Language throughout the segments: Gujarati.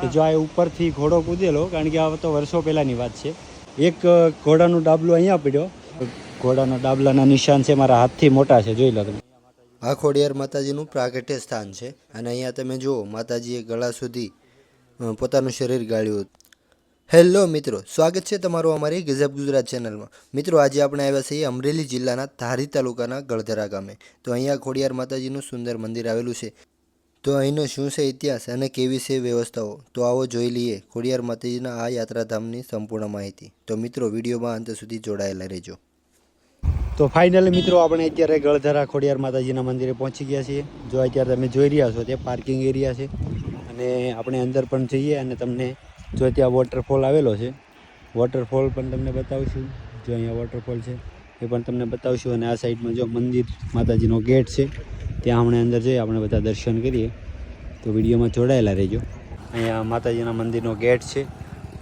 કે જો આ ઉપરથી ઘોડો કૂદેલો, કારણ કે આ તો વર્ષો પહેલાંની વાત છે. એક ઘોડાનું ડાબલું અહીંયા પડ્યો. ઘોડાના ડાબલાના નિશાન છે મારા હાથથી મોટા છે, જોઈ લો આ ખોડિયાર માતાજીનું પ્રાગટ્ય સ્થાન છે. અને અહીંયા તમે જુઓ, માતાજીએ ગળા સુધી પોતાનું શરીર ગાળ્યું હેલો મિત્રો, સ્વાગત છે તમારું અમારી ગઝબ ગુજરાત ચેનલમાં. મિત્રો, આજે આપણે આવ્યા છીએ અમરેલી જિલ્લાના ધારી તાલુકાના ગળધરા ગામે. તો અહીંયા ખોડિયાર માતાજીનું સુંદર મંદિર આવેલું છે. તો અહીંનો શું છે ઇતિહાસ અને કેવી છે વ્યવસ્થાઓ? તો આવો જોઈ લઈએ ખોડિયાર માતાજીના આ યાત્રાધામની સંપૂર્ણ માહિતી. તો મિત્રો, વિડીયોમાં અંત સુધી જોડાયેલા રહેજો. તો ફાઇનલી મિત્રો, આપણે અત્યારે ગળધરા ખોડિયાર માતાજીના મંદિરે પહોંચી ગયા છીએ. જો અત્યારે તમે જોઈ રહ્યા છો તે પાર્કિંગ એરિયા છે અને આપણે અંદર પણ જઈએ અને તમને જો ત્યાં વોટરફોલ આવેલો છે, વોટરફોલ પણ તમને બતાવશું. જો અહીંયા વોટરફોલ છે એ પણ તમને બતાવશું અને આ સાઈડમાં જો મંદિર માતાજીનો ગેટ છે ત્યાં હમણાં અંદર જઈએ આપણે બધા દર્શન કરીએ. તો વિડીયોમાં જોડાયેલા રહેજો. અહીંયા માતાજીના મંદિરનો ગેટ છે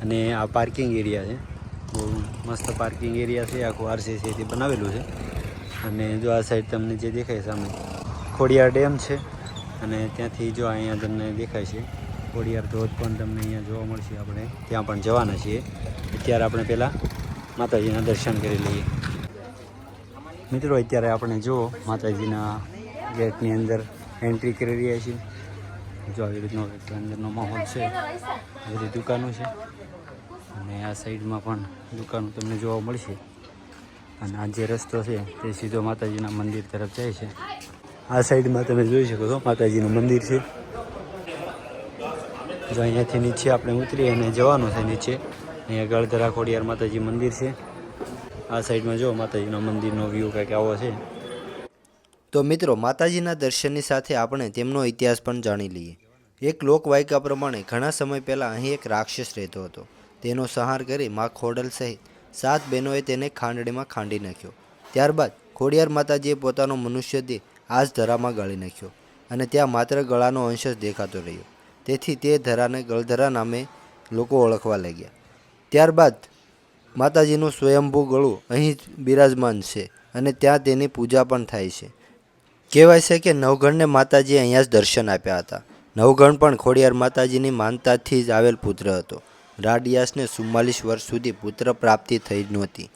અને આ પાર્કિંગ એરિયા છે. બહુ મસ્ત પાર્કિંગ એરિયા છે. આખું આરસીસીથી બનાવેલું છે. અને જો આ સાઈડ તમને જે દેખાય સામે, ખોડિયાર ડેમ છે. અને ત્યાંથી જો અહીંયા તમને દેખાય છે, ખોડિયાર ધોધ પણ તમને અહીંયા જોવા મળશે. આપણે ત્યાં પણ જવાના છીએ. અત્યારે આપણે પહેલાં માતાજીના દર્શન કરી લઈએ. મિત્રો, અત્યારે આપણે જો માતાજીના ગેટની અંદર એન્ટ્રી કરી રહ્યા છીએ. જો આવી રીતનો અંદરનો માહોલ છે, બધી દુકાનો છે. અને આ સાઈડમાં પણ દુકાનો તમને જોવા મળશે. અને આ જે રસ્તો છે, તે સીધો માતાજીના મંદિર તરફ જાય છે. આ સાઈડમાં તમે જોઈ શકો છો, માતાજીનું મંદિર છે. જો અહીંયાથી નીચે આપણે ઉતરીએ અને જવાનું છે નીચે અહીંયા ગળધરા ખોડિયાર માતાજી મંદિર છે. આ સાઈડમાં જો માતાજીના મંદિરનો વ્યૂ કંઈક આવો છે. તો મિત્રો, માતાજીના દર્શનની સાથે આપણે તેમનો ઇતિહાસ પણ જાણી લઈએ. એક લોકવાયકા પ્રમાણે ઘણા સમય પહેલાં અહીં એક રાક્ષસ રહેતો હતો. તેનો સંહાર કરી મા ખોડલ સહિત સાત બહેનોએ તેને ખાંડડીમાં ખાંડી નાખ્યો. ત્યારબાદ ખોડિયાર માતાજીએ પોતાનો મનુષ્ય દેહ આ જ ધરામાં ગાળી નાખ્યો અને ત્યાં માત્ર ગળાનો અંશ જ દેખાતો રહ્યો. તેથી તે ધરાને ગળધરા નામે લોકો ઓળખવા લાગ્યા. ત્યારબાદ માતાજીનું સ્વયંભૂ ગળું અહીં બિરાજમાન છે અને ત્યાં તેની પૂજા પણ થાય છે. કહેવાય છે કે નવગણને માતાજીએ અહીંયા જ દર્શન આપ્યા હતા. નવગણ પણ ખોડિયાર માતાજીની માનતાથી જ આવેલ પુત્ર હતો. રાડિયાસને ચુમ્માલીસ વર્ષ સુધી પુત્ર પ્રાપ્તિ થઈ નહોતી.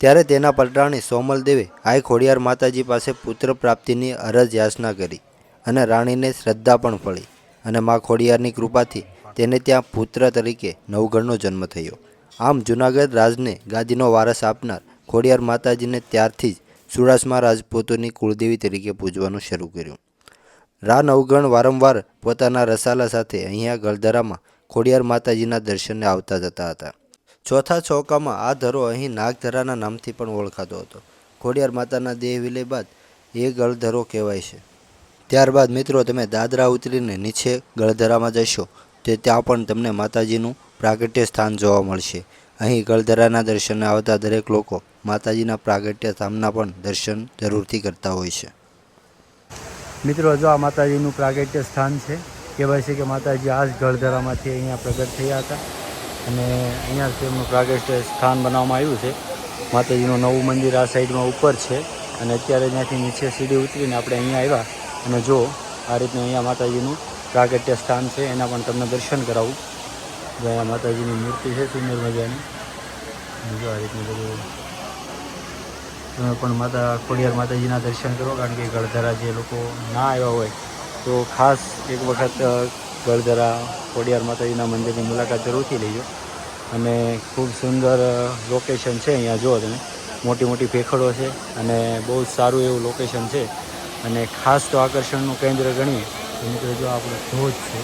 ત્યારે તેના પલટાણી સોમલદેવે આય ખોડિયાર માતાજી પાસે પુત્ર પ્રાપ્તિની અરજ યાચના કરી અને રાણીને શ્રદ્ધા પણ ફળી અને મા ખોડિયારની કૃપાથી તેને ત્યાં પુત્ર તરીકે નવગણનો જન્મ થયો. આમ જૂનાગઢ રાજને ગાદીનો વારસ આપનાર ખોડિયાર માતાજીને ત્યારથી જ સુરાસમા રાજપૂતોની કુળદેવી તરીકે પૂજવાનું શરૂ કર્યું. રા નવગણ વારંવાર પોતાના રસાલા સાથે અહીંયા ગલધરામાં ખોડિયાર માતાજીના દર્શને આવતા જતા હતા. ચોથા ચોકામાં આ ધરો અહીં નાગધરાના નામથી પણ ઓળખાતો હતો. ખોડિયાર માતાના દેહ વિલય બાદ એ ગળધરો કહેવાય છે. ત્યારબાદ મિત્રો, તમે દાદરા ઉતરીને નીચે ગળધરામાં જશો, તે ત્યાં પણ તમને માતાજીનું પ્રાગટ્ય સ્થાન જોવા મળશે. અહીં ગળધરાના દર્શને આવતા દરેક લોકો માતાજીના પ્રાગટ્ય ધામના પણ દર્શન જરૂરથી કરતા હોય છે. મિત્રો જો આ માતાજીનું પ્રાગટ્ય સ્થાન છે. કહેવાય છે કે માતાજી આ જ ગળધરામાંથી અહીંયા પ્રગટ થયા હતા અને અહીંયા તેમનું પ્રાગટ્ય સ્થાન બનાવવામાં આવ્યું છે. માતાજીનું નવું મંદિર આ સાઈડમાં ઉપર છે અને અત્યારે ત્યાંથી નીચે સીડી ઉતરીને આપણે અહીંયા આવ્યા અને જો આ રીતનું અહીંયા માતાજીનું પ્રાગટ્ય સ્થાન છે, એના પણ તમને દર્શન કરાવું. અહીંયા માતાજીની મૂર્તિ છે, સુંદર મજાની. બીજું આ રીતનું બધું તમે પણ માતા ખોડિયાર માતાજીના દર્શન કરો, કારણ કે ગળધરા જે લોકો ના આવ્યા હોય, તો ખાસ એક વખત ગળધરા ખોડિયાર માતાજીના મંદિરની મુલાકાત જરૂરથી લેજો. અને ખૂબ સુંદર લોકેશન છે અહીંયા, જુઓ તમે. મોટી મોટી ભેખડો છે અને બહુ સારું એવું લોકેશન છે. અને ખાસ તો આકર્ષણનું કેન્દ્ર ગણીએ, તો મિત્રો જો આપણો ધોધ છે,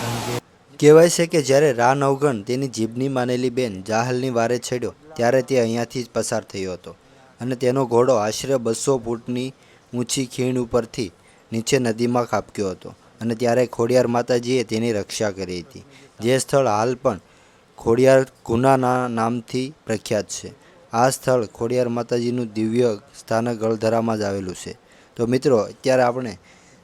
કારણ કે કહેવાય છે કે જ્યારે રા અવગણ તેની જીભની માનેલી બેન જાહલની વારે છેડ્યો, ત્યારે તે અહીંયાથી જ પસાર થયો હતો. અને તેનો ઘોડો આશરે બસો ફૂટની ઊંચી ખીણ ઉપરથી નીચે નદીમાં ખાબક્યો હતો અને ત્યારે ખોડિયાર માતાજીએ તેની રક્ષા કરી હતી. જે સ્થળ હાલ પણ ખોડિયાર ગુનાના નામથી પ્રખ્યાત છે. આ સ્થળ ખોડિયાર માતાજીનું દિવ્ય સ્થાનક ગળધરામાં જ આવેલું છે. તો મિત્રો, અત્યારે આપણે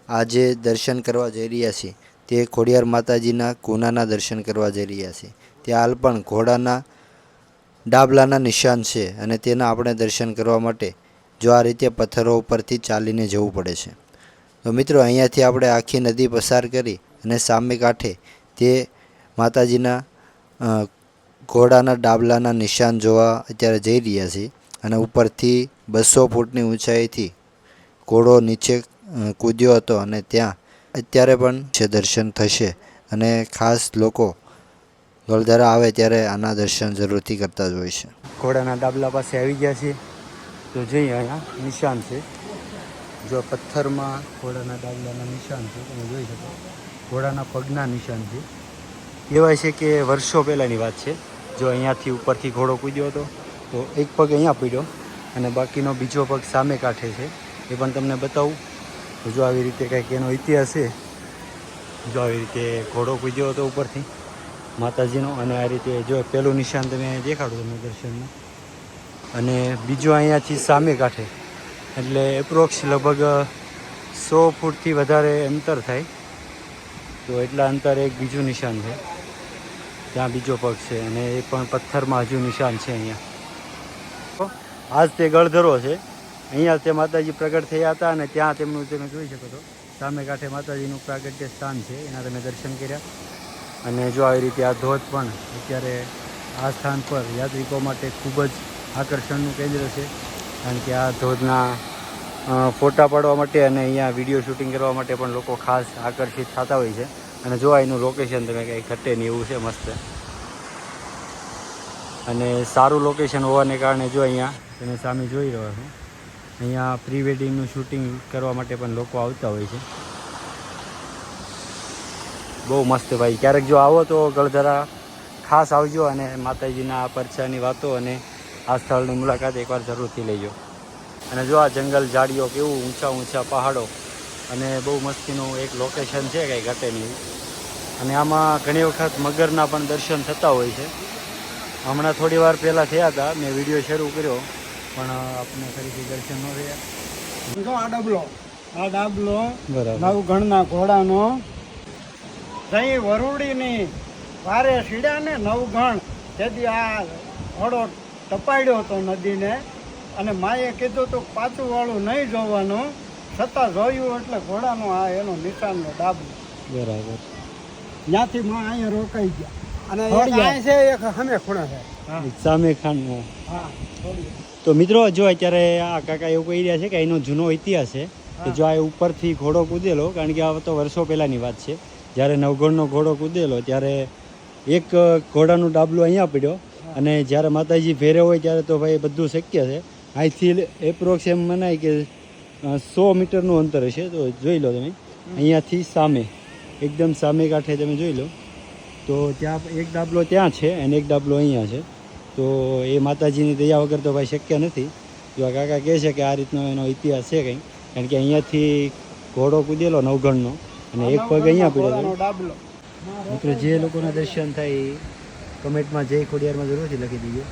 આજે દર્શન કરવા જઈ રહ્યા છીએ. તે ખોડિયાર માતાજીના કુનાના દર્શન કરવા જઈ રહ્યા છીએ. ત્યાં હાલ પણ ઘોડાના ડાબલાના નિશાન છે અને તેના આપણે દર્શન કરવા માટે જો આ રીતે પથ્થરો ઉપરથી ચાલીને જવું પડે છે. તો મિત્રો, અહીંયાથી આપણે આખી નદી પસાર કરી અને સામે કાંઠે તે માતાજીના ઘોડાના ડાબલાના નિશાન જોવા અત્યારે જઈ રહ્યા છીએ અને ઉપરથી બસો ફૂટની ઊંચાઈથી ઘોડો નીચે કૂદ્યો હતો અને ત્યાં અત્યારે પણ છે દર્શન થશે અને ખાસ લોકો ગળધરા આવે ત્યારે આના દર્શન જરૂરથી કરતા જ હોય છે. ઘોડાના ડાબલા પાસે આવી ગયા છીએ. તો જોઈએ અહીંયા. નિશાન છે. જો પથ્થરમાં ઘોડાના ડાબલાના નિશાન છે, તમે જોઈ શકો. ઘોડાના પગના નિશાન છે. કહેવાય છે કે વર્ષો પહેલાંની વાત છે. જો અહીંયાથી ઉપરથી ઘોડો કૂદ્યો હતો, તો એક પગ અહીંયા પીડ્યો અને બાકીનો બીજો પગ સામે કાંઠે છે. એ પણ તમને બતાવું. જો આવી રીતે કંઈક એનો ઇતિહાસ છે. જો આવી રીતે ઘોડો કૂદ્યો હતો ઉપરથી. માતાજીનો અને આ રીતે જો પેલું નિશાન તમે દેખાડો તમે દર્શનનું અને બીજું અહીંયાથી સામે કાંઠે. એટલે એપ્રોક્સ લગભગ સો ફૂટથી વધારે અંતર થાય. તો એટલા અંતરે એક બીજું નિશાન છે. ત્યાં બીજો પગ છે અને એ પણ પથ્થરમાં હજુ નિશાન છે અહીંયા. આજ તે ગળધરો છે. અહીંયા તે માતાજી પ્રગટ થયા હતા અને ત્યાં તેમનું તમે જોઈ શકો છો. સામે કાંઠે માતાજીનું પ્રાગટ્ય સ્થાન છે. એના તમે દર્શન કર્યા. અને જો આવી રીતે આ ધોધ પણ અત્યારે આ સ્થાન પર યાત્રિકો માટે ખૂબ જ આકર્ષણનું કેન્દ્ર છે. કારણ કે આ ધોધના ફોટા પાડવા માટે અને અહીંયા વીડિયો શૂટિંગ કરવા માટે પણ લોકો ખાસ આકર્ષિત થતા હોય છે. અને જો એનું લોકેશન તમે કંઈ ઘટે નહીં એવું છે મસ્ત. અને સારું લોકેશન હોવાને કારણે જો અહીંયા, તમે સામે જોઈ રહ્યા છો, અહીંયા પ્રી વેડિંગનું શૂટિંગ કરવા માટે પણ લોકો આવતા હોય છે. બહુ મસ્ત ભાઈ. ક્યારેક જો આવો તો ગળધરા ખાસ આવજો અને માતાજીના આ પરચાની વાતો અને આ સ્થળની મુલાકાત એકવાર જરૂરથી લેજો. અને જો આ જંગલ ઝાડીઓ કેવું ઊંચા ઊંચા પહાડો અને બહુ મસ્તીનું એક લોકેશન છે કંઈ ઘટે નહીં. અને આમાં ઘણી વખત મગરના પણ દર્શન થતા હોય છે. હમણાં થોડી વાર પહેલાં થયા હતા મેં વીડિયો શરૂ કર્યો પણ આપણે ફરીથી દર્શન ન થયા. આ ડબલો આ ડાબલો બરાબર. નવગણના ઘોડાનો જઈ વરુડીની વારે શીડાને ને નવગણ તેથી આ ઘોડો ટપાડ્યો હતો નદીને. અને માએ કીધું તો પાછું વાળું નહીં જોવાનું. છતાં જોયું એટલે ઘોડાનો આ એનો નિશાનનો ડાબો. બરાબર. ત્યાંથી માં અહીંયા રોકાઈ ગયા. અને અહીંયા છે એક સામે ખૂણા છે. હા. સામે ખાન હા તો મિત્રો જો અત્યારે આ કાકા એવું કહી રહ્યા છે કે એનો જૂનો ઇતિહાસ છે કે જો આ ઉપરથી ઘોડો કૂદેલો કારણ કે આ તો વર્ષો પહેલાંની વાત છે. જ્યારે નવગણનો ઘોડો કૂદેલો, ત્યારે એક ઘોડાનું ડાબલું અહીંયા પડ્યો અને જ્યારે માતાજી ફેરે હોય ત્યારે તો ભાઈ બધું શક્ય છે. અહીંથી એપ્રોક્સ એમ મનાય કે સો મીટરનું અંતર હશે. તો જોઈ લો તમે. અહીંયાથી સામે, એકદમ સામે કાંઠે તમે જોઈ લો. તો ત્યાં એક ડાબલો ત્યાં છે અને એક ડાબલો અહીંયા છે. તો એ માતાજીની દયા વગર તો ભાઈ શક્ય નથી. જો કાકા કહે છે કે આ રીતનો એનો ઇતિહાસ છે કંઈ કારણ કે અહીંયાથી ઘોડો કૂદેલો નવગણનો. અને એક પગ અહીંયા પડ્યો મિત્રો જે લોકોના દર્શન થાય એ કમેન્ટમાં જય ખોડિયારમાં જરૂરથી લખી દીજો.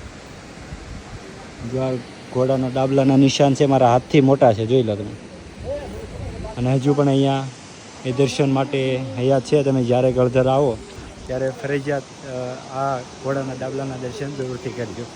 જો આ ઘોડાના ડાબલાના નિશાન છે મારા હાથથી મોટા છે જોઈ લો તમે. અને હજુ પણ અહીંયા એ દર્શન માટે હયાત છે તમે જ્યારે ગળધર આવો ત્યારે ફરજિયાત આ ઘોડાના ડાબલાના દર્શન જરૂરથી કરજો.